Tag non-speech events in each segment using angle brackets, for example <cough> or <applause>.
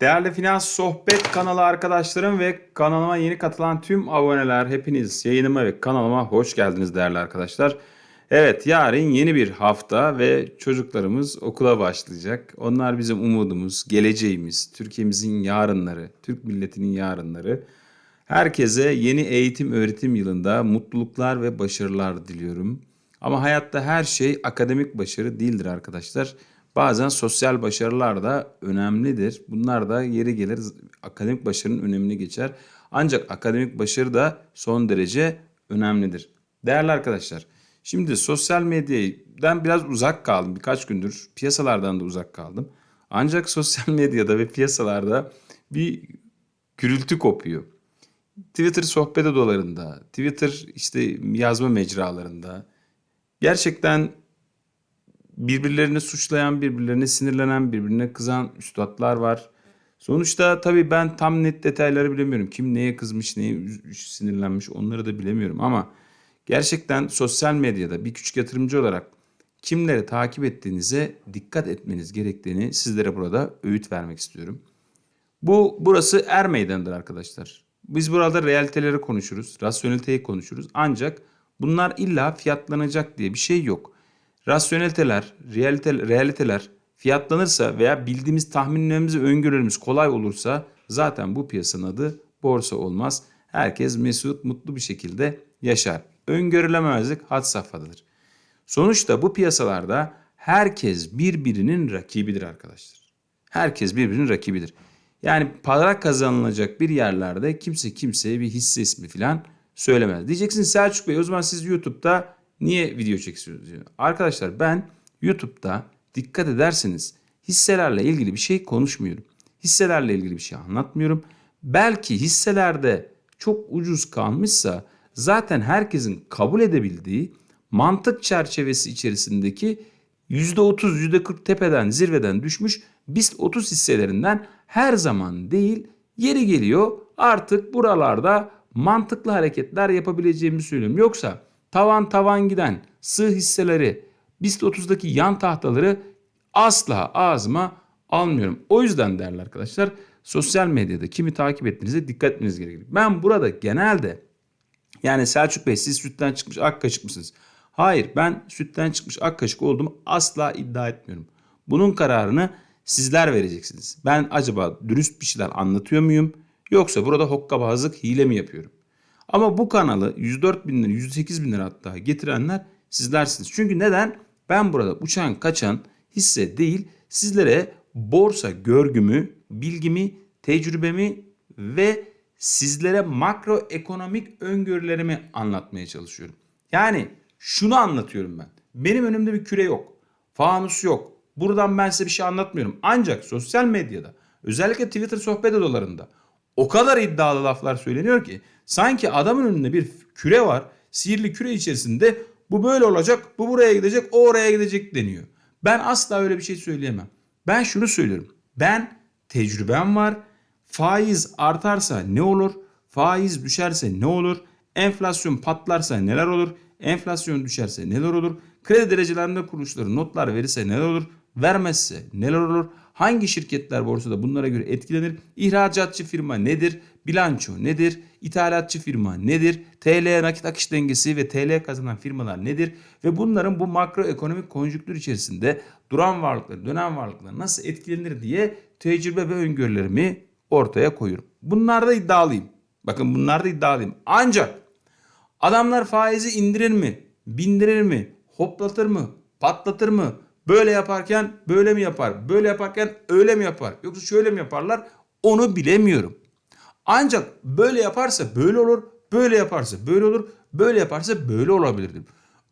Değerli Finans Sohbet kanalı arkadaşlarım ve kanalıma yeni katılan tüm aboneler hepiniz yayınıma ve kanalıma hoş geldiniz değerli arkadaşlar. Evet yarın yeni bir hafta ve çocuklarımız okula başlayacak. Onlar bizim umudumuz, geleceğimiz, Türkiye'mizin yarınları, Türk milletinin yarınları. Herkese yeni eğitim öğretim yılında mutluluklar ve başarılar diliyorum. Ama hayatta her şey akademik başarı değildir arkadaşlar. Bazen sosyal başarılar da önemlidir. Bunlar da yeri gelir akademik başarının önemini geçer. Ancak akademik başarı da son derece önemlidir. Değerli arkadaşlar, şimdi sosyal medyadan biraz uzak kaldım. Birkaç gündür piyasalardan da uzak kaldım. Ancak <laughs> sosyal medyada ve piyasalarda bir gürültü kopuyor. Twitter sohbet odalarında, Twitter işte yazma mecralarında gerçekten birbirlerini suçlayan, birbirlerine sinirlenen, birbirine kızan üstadlar var. Sonuçta tabii ben tam net detayları bilemiyorum. Kim neye kızmış, neye sinirlenmiş onları da bilemiyorum ama gerçekten sosyal medyada bir küçük yatırımcı olarak kimleri takip ettiğinize dikkat etmeniz gerektiğini sizlere burada öğüt vermek istiyorum. Bu burası er meydanıdır arkadaşlar. Biz burada realiteleri konuşuruz, rasyoneliteyi konuşuruz. Ancak bunlar illa fiyatlanacak diye bir şey yok. Rasyoneliteler, realite, realiteler fiyatlanırsa veya bildiğimiz tahminlerimiz ve öngörülerimiz kolay olursa zaten bu piyasanın adı borsa olmaz. Herkes mesut, mutlu bir şekilde yaşar. Öngörülememezlik had safhadadır. Sonuçta bu piyasalarda herkes birbirinin rakibidir arkadaşlar. Herkes birbirinin rakibidir. Yani para kazanılacak bir yerlerde kimse kimseye bir hisse ismi falan söylemez. Diyeceksin Selçuk Bey o zaman siz YouTube'da niye video çekiyorsunuz diyor. Arkadaşlar ben YouTube'da dikkat ederseniz hisselerle ilgili bir şey konuşmuyorum. Hisselerle ilgili bir şey anlatmıyorum. Belki hisselerde çok ucuz kalmışsa zaten herkesin kabul edebildiği mantık çerçevesi içerisindeki %30, %40 tepeden zirveden düşmüş BIST 30 hisselerinden her zaman değil yeri geliyor artık buralarda mantıklı hareketler yapabileceğimi söylüyorum. Yoksa tavan tavan giden sığ hisseleri BIST 30'daki yan tahtaları asla ağzıma almıyorum. O yüzden değerli arkadaşlar sosyal medyada kimi takip ettiğinize dikkat etmeniz gerekir. Ben burada genelde yani Selçuk Bey siz sütten çıkmış ak kaşık mısınız? Hayır ben sütten çıkmış ak kaşık olduğumu asla iddia etmiyorum. Bunun kararını sizler vereceksiniz. Ben acaba dürüst bir şeyler anlatıyor muyum? Yoksa burada hokkabazlık hile mi yapıyorum? Ama bu kanalı 104 bin lira, 108 bin lira hatta getirenler sizlersiniz. Çünkü neden? Ben burada uçan kaçan hisse değil sizlere borsa görgümü, bilgimi, tecrübemi ve sizlere makroekonomik öngörülerimi anlatmaya çalışıyorum. Yani şunu anlatıyorum ben. Benim önümde bir küre yok. Fanus yok. Buradan ben size bir şey anlatmıyorum. Ancak sosyal medyada özellikle Twitter sohbet odalarında o kadar iddialı laflar söyleniyor ki sanki adamın önünde bir küre var. Sihirli küre içerisinde bu böyle olacak, bu buraya gidecek, o oraya gidecek deniyor. Ben asla öyle bir şey söyleyemem. Ben şunu söylüyorum. Ben tecrübem var. Faiz artarsa ne olur? Faiz düşerse ne olur? Enflasyon patlarsa neler olur? Enflasyon düşerse neler olur? Kredi derecelerinde kuruluşları notlar verirse neler olur? Vermezse neler olur? Hangi şirketler borsada bunlara göre etkilenir? İhracatçı firma nedir? Bilanço nedir? İthalatçı firma nedir? TL nakit akış dengesi ve TL kazanan firmalar nedir? Ve bunların bu makroekonomik konjüktür içerisinde duran varlıklar, dönem varlıklar nasıl etkilenir diye tecrübe ve öngörülerimi ortaya koyuyorum. Bunlarda iddialıyım. Bakın bunlarda iddialıyım. Ancak adamlar faizi indirir mi? Bindirir mi? Hoplatır mı? Patlatır mı? Böyle yaparken böyle mi yapar? Böyle yaparken öyle mi yapar? Yoksa şöyle mi yaparlar? Onu bilemiyorum. Ancak böyle yaparsa böyle olur, böyle yaparsa böyle olur, böyle yaparsa böyle olabilir.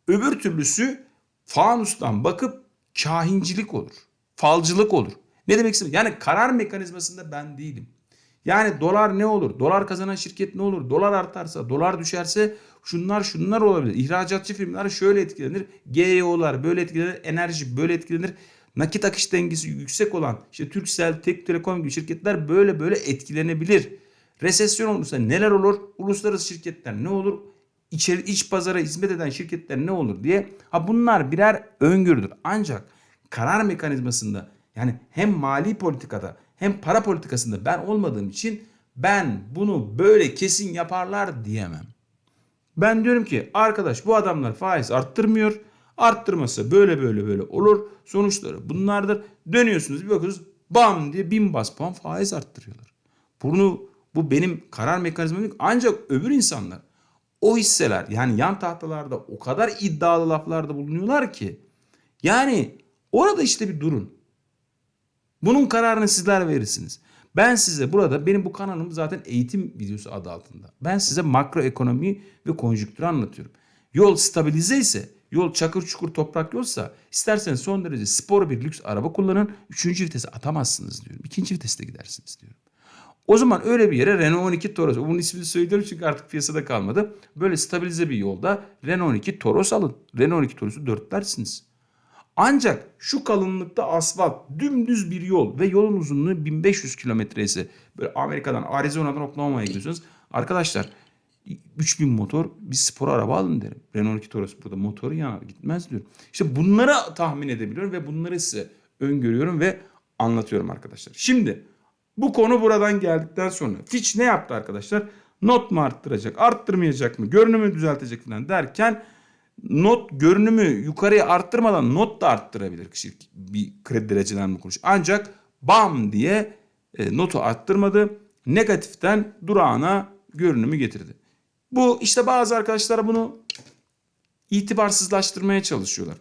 Öbür türlüsü fanustan bakıp kahincilik olur, falcılık olur. Ne demek istedim? Yani karar mekanizmasında ben değilim. Yani dolar ne olur? Dolar kazanan şirket ne olur? Dolar artarsa, dolar düşerse şunlar şunlar olabilir. İhracatçı firmalar şöyle etkilenir. GEO'lar böyle etkilenir. Enerji böyle etkilenir. Nakit akış dengesi yüksek olan işte Turkcell, Tek Telekom gibi şirketler böyle böyle etkilenebilir. Resesyon olursa neler olur? Uluslararası şirketler ne olur? İçeri, iç pazara hizmet eden şirketler ne olur diye. Ha bunlar birer öngörüdür. Ancak karar mekanizmasında yani hem mali politikada hem para politikasında ben olmadığım için ben bunu böyle kesin yaparlar diyemem. Ben diyorum ki arkadaş bu adamlar faiz arttırmıyor. Arttırmasa böyle böyle böyle olur. Sonuçları bunlardır. Dönüyorsunuz bir bakıyorsunuz bam diye bin bas puan faiz arttırıyorlar. Bunu bu benim karar mekanizmam değil. Ancak öbür insanlar o hisseler yani yan tahtalarda o kadar iddialı laflarda bulunuyorlar ki yani orada işte bir durun. Bunun kararını sizler verirsiniz. Ben size burada benim bu kanalım zaten eğitim videosu adı altında. Ben size makroekonomi ve konjüktürü anlatıyorum. Yol stabilize ise, yol çakır çukur toprak yolsa isterseniz son derece spor bir lüks araba kullanın. Üçüncü vitese atamazsınız diyorum. İkinci viteste gidersiniz diyorum. O zaman öyle bir yere Renault 12 Toros. Bunun ismini söylüyorum çünkü artık piyasada kalmadı. Böyle stabilize bir yolda Renault 12 Toros alın. Renault 12 Toros'u dörtlersiniz. Ancak şu kalınlıkta asfalt, dümdüz bir yol ve yolun uzunluğu 1500 kilometre ise böyle Amerika'dan, Arizona'dan Oklahoma'ya gidiyorsunuz. Arkadaşlar 3000 motor bir spor araba alın derim. Renault 2 Toros burada motoru yanar gitmez diyorum. İşte bunları tahmin edebiliyorum ve bunları size öngörüyorum ve anlatıyorum arkadaşlar. Şimdi bu konu buradan geldikten sonra Fitch ne yaptı arkadaşlar? Not mu arttıracak, arttırmayacak mı, görünümü düzeltecek falan derken not görünümü yukarıya arttırmadan not da arttırabilir şirket, bir kredi derecelenme kuruluşu. Ancak bam diye e, notu arttırmadı. Negatiften durağına görünümü getirdi. Bu işte bazı arkadaşlar bunu itibarsızlaştırmaya çalışıyorlar.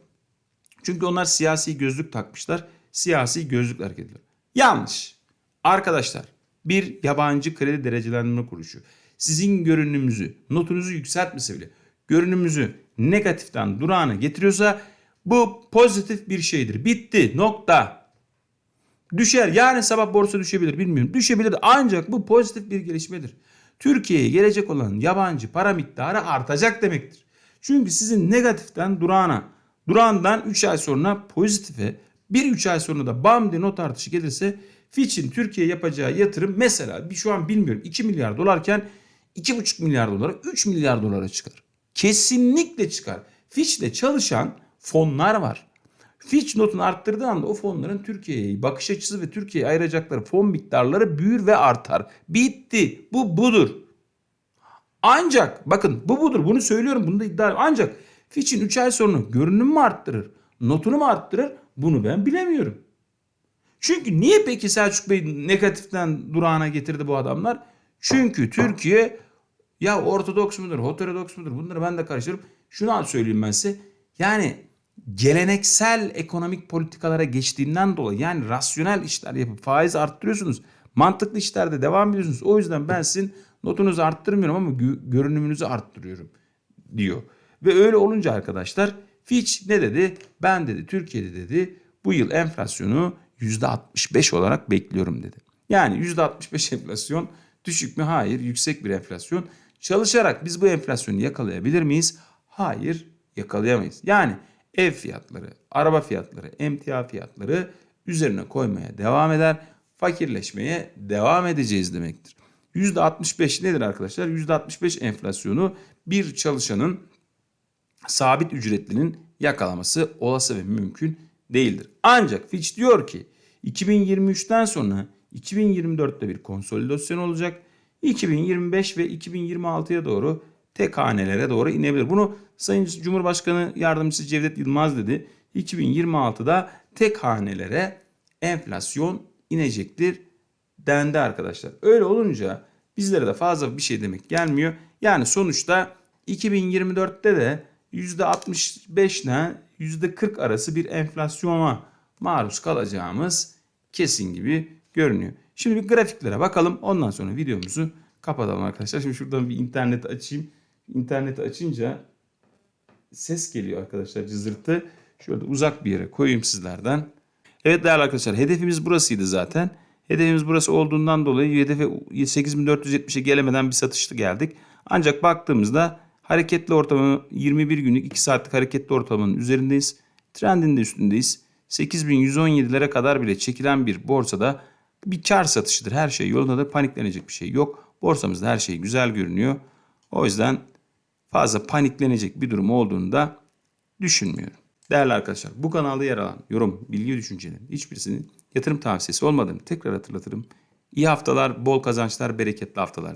Çünkü onlar siyasi gözlük takmışlar. Siyasi gözlükle hareket ediyorlar. Yanlış. Arkadaşlar bir yabancı kredi derecelendirme kuruluşu sizin görünümünüzü, notunuzu yükseltmese bile görünümünüzü negatiften durağına getiriyorsa bu pozitif bir şeydir. Bitti. Nokta. Düşer. Yarın sabah borsa düşebilir bilmiyorum. Düşebilir ancak bu pozitif bir gelişmedir. Türkiye'ye gelecek olan yabancı para miktarı artacak demektir. Çünkü sizin negatiften durağına, durağından 3 ay sonra pozitife, bir 3 ay sonra da bam diye not artışı gelirse Fitch'in Türkiye'ye yapacağı yatırım mesela bir şu an bilmiyorum 2 milyar dolarken 2,5 milyar dolara 3 milyar dolara çıkar. Kesinlikle çıkar. Fitch'le çalışan fonlar var. Fitch notunu arttırdığı anda o fonların Türkiye'ye bakış açısı ve Türkiye'ye ayıracakları fon miktarları büyür ve artar. Bitti. Bu budur. Ancak bakın bu budur. Bunu söylüyorum. Bunu da iddia ediyorum. Ancak Fitch'in 3 ay sonra görünüm mü arttırır? Notunu mu arttırır? Bunu ben bilemiyorum. Çünkü niye peki Selçuk Bey negatiften durağına getirdi bu adamlar? Çünkü Türkiye ya ortodoks mudur, heterodoks mudur bunları ben de karıştırıp şunu söyleyeyim ben size. Yani geleneksel ekonomik politikalara geçtiğinden dolayı yani rasyonel işler yapıp faiz arttırıyorsunuz. Mantıklı işlerde devam ediyorsunuz. O yüzden ben sizin notunuzu arttırmıyorum ama gö- görünümünüzü arttırıyorum diyor. Ve öyle olunca arkadaşlar Fitch ne dedi? Ben dedi Türkiye'de dedi bu yıl enflasyonu %65 olarak bekliyorum dedi. Yani %65 enflasyon düşük mü? Hayır. Yüksek bir enflasyon. Çalışarak biz bu enflasyonu yakalayabilir miyiz? Hayır, yakalayamayız. Yani ev fiyatları, araba fiyatları, emtia fiyatları üzerine koymaya devam eder. Fakirleşmeye devam edeceğiz demektir. %65 nedir arkadaşlar? %65 enflasyonu bir çalışanın sabit ücretlinin yakalaması olası ve mümkün değildir. Ancak Fitch diyor ki 2023'ten sonra 2024'te bir konsolidasyon olacak. 2025 ve 2026'ya doğru tek hanelere doğru inebilir. Bunu Sayın Cumhurbaşkanı Yardımcısı Cevdet Yılmaz dedi. 2026'da tek hanelere enflasyon inecektir dendi arkadaşlar. Öyle olunca bizlere de fazla bir şey demek gelmiyor. Yani sonuçta 2024'te de %65 ile %40 arası bir enflasyona maruz kalacağımız kesin gibi görünüyor. Şimdi bir grafiklere bakalım. Ondan sonra videomuzu kapatalım arkadaşlar. Şimdi şuradan bir interneti açayım. İnterneti açınca ses geliyor arkadaşlar cızırtı. Şöyle uzak bir yere koyayım sizlerden. Evet değerli arkadaşlar hedefimiz burasıydı zaten. Hedefimiz burası olduğundan dolayı hedefe 8470'e gelemeden bir satışlı geldik. Ancak baktığımızda hareketli ortamı 21 günlük 2 saatlik hareketli ortamının üzerindeyiz. Trendin de üstündeyiz. 8117'lere kadar bile çekilen bir borsada bir kar satışıdır. Her şey yolunda da paniklenecek bir şey yok. Borsamızda her şey güzel görünüyor. O yüzden fazla paniklenecek bir durum olduğunu da düşünmüyorum. Değerli arkadaşlar bu kanalda yer alan yorum, bilgi düşüncelerin hiçbirisinin yatırım tavsiyesi olmadığını tekrar hatırlatırım. İyi haftalar, bol kazançlar, bereketli haftalar.